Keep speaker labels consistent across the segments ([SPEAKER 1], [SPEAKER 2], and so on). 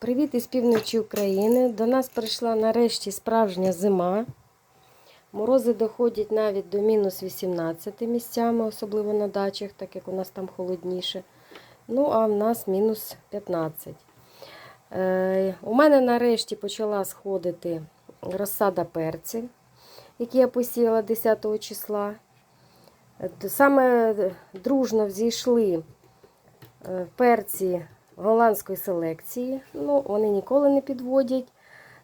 [SPEAKER 1] Привіт із півночі України. До нас прийшла нарешті справжня зима. Морози доходять навіть до мінус 18 місцями, особливо на дачах, так як у нас там холодніше. Ну, а в нас мінус 15. Е, у мене нарешті почала сходити розсада перців, які я посіяла 10 числа. Е, Саме дружно взійшли е, перці голландської селекції. Ну, вони ніколи не підводять.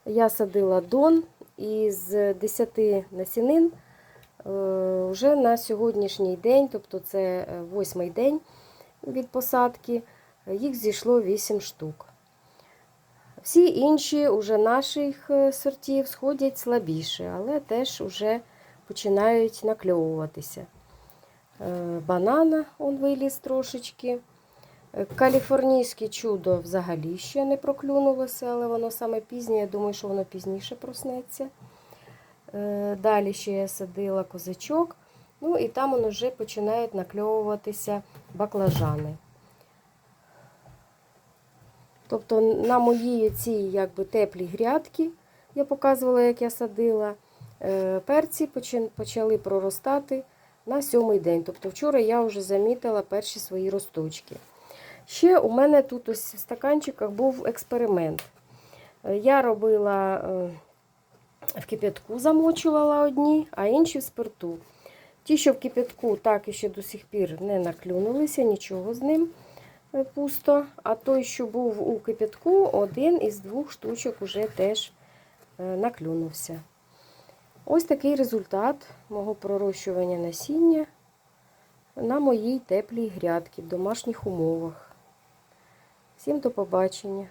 [SPEAKER 1] Я садила дон і з 10 насінин е, вже на сьогоднішній день, тобто це е, восьмий день від посадки, їх зійшло 8 штук. Всі інші уже наших е, сортів сходять слабіше, але теж вже починають накльовуватися. Банана он виліз трошечки. Каліфорнійське чудо взагалі ще не проклюнулося, але воно саме пізнє. Я думаю, що воно пізніше проснеться. Е, Далі ще я садила козачок. Ну і там воно вже починають накльовуватися баклажани. Тобто на моїй цій якби, теплій грядки, я показувала, як я садила, е, перці почали проростати на сьомий день. Тобто вчора я вже замітила перші свої росточки. Ще у мене тут ось в стаканчиках був експеримент. Е, Я робила е, в кип'ятку, замочувала одні, а інші в спирту. Ті, що в кип'ятку так і ще до сих пір не наклюнулися, нічого з ним е, пусто. А той, що був у кип'ятку, один із двох штучок уже теж наклюнувся. Ось такий результат мого пророщування насіння на моїй теплій грядці в домашніх умовах. Всім до побачення!